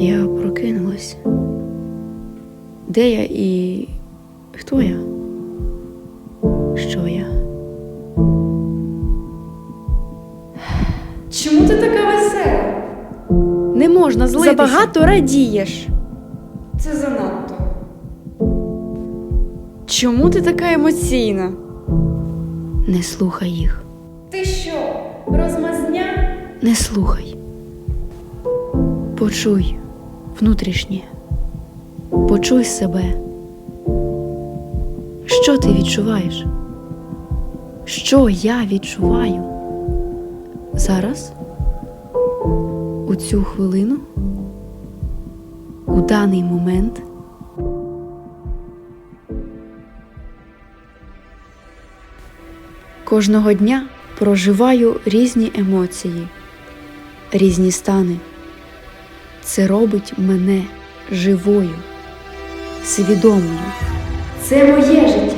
Я прокинулась. Де я і хто я? Що я? Чому ти така весела? Не можна злитися. Забагато радієш. Це занадто. Чому ти така емоційна? Не слухай їх. Ти що, розмазня? Не слухай. Почуй внутрішнє. Почуй себе. Що ти відчуваєш? Що я відчуваю? Зараз? У цю хвилину? У даний момент? Кожного дня проживаю різні емоції, різні стани. Це робить мене живою, свідомою. Це моє життя.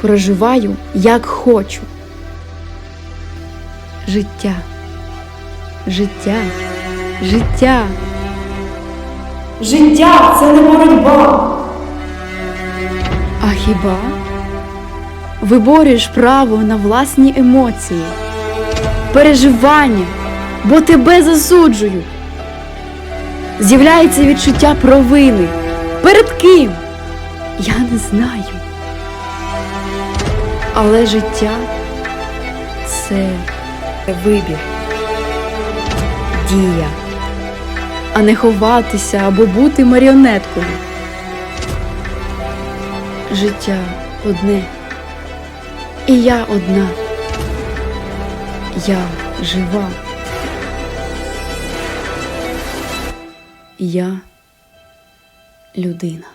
Проживаю як хочу. Життя. Життя. Життя. Життя це не боротьба. А хіба? Виборюєш право на власні емоції, переживання, бо тебе засуджують. З'являється відчуття провини. Перед ким? Я не знаю. Але життя це вибір, дія, а не ховатися або бути маріонеткою. Життя одне. І я одна. Я жива. Я людина.